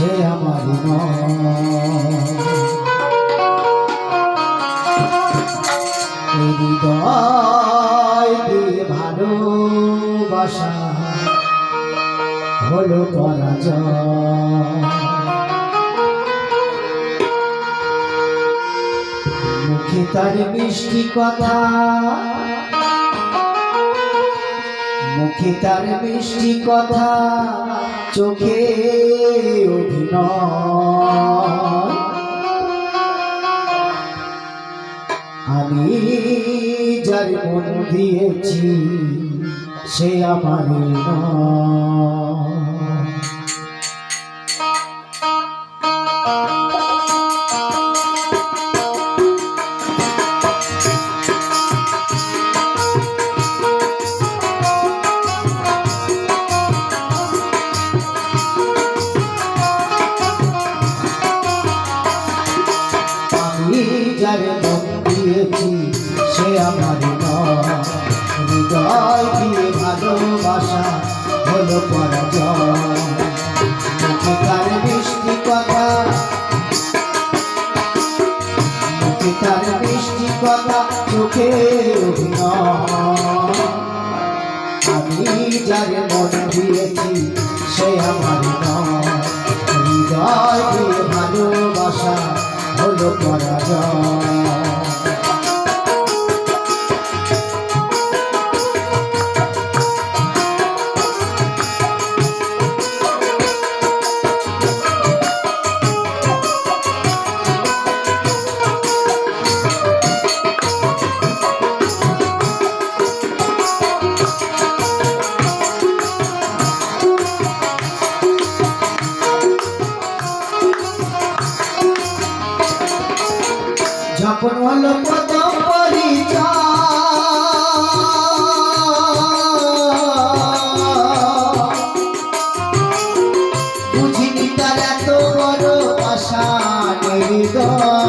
সে আমার হৃদয় দিয়ে ভালোবাসা হলো পরাজয়। মুখে তার মিষ্টি কথা মুখে তার মিষ্টি কথা চোখে অভিনয়। আমি যার মন দিয়েছি সে আমার নয়। আমার হৃদয় দিয়ে ভালোবাসা হলো পরাজয়। তার মিষ্টি কথা তার মিষ্টি কথা চোখে আমি যার মন দিয়েছি, সে আমার হৃদয় দিয়ে ভালোবাসা হলো পরাজয়। যখন হলো প্রথম পরিচয়। বুঝিনি তার এত বড় আশা হৃদয়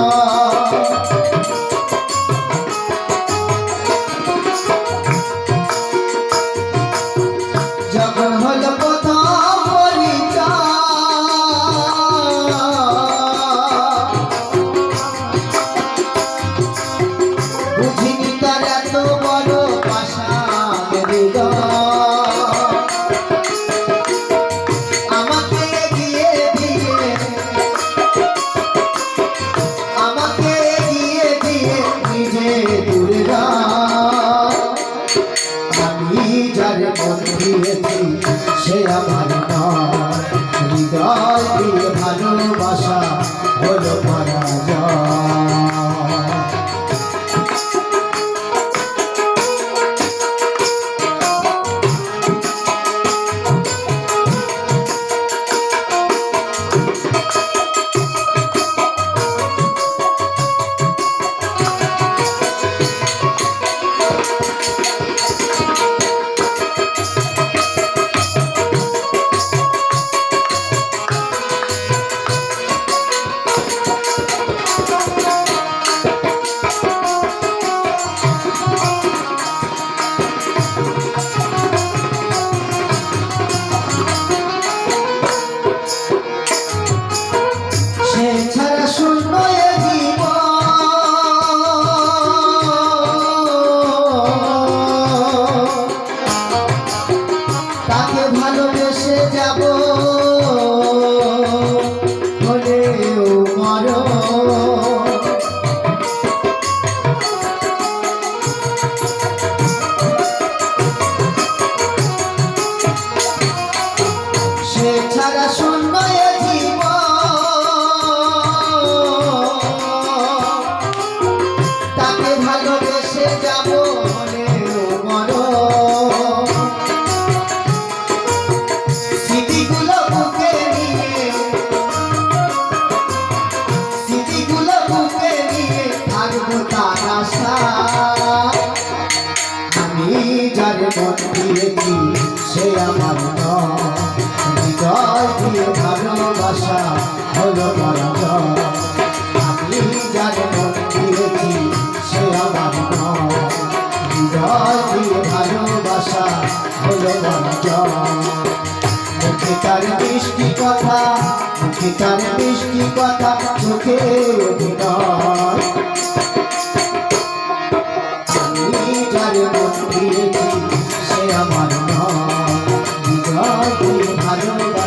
মন দিয়েছি সে আমার হৃদয় দিয়ে ভালোবাসা হলো পরাজয় আমি যার মন দিয়েছি সে আমার হৃদয় দিয়ে ভালোবাসা হলো পরাজয় মুখে তার মিষ্টি কথা মুখে তার মন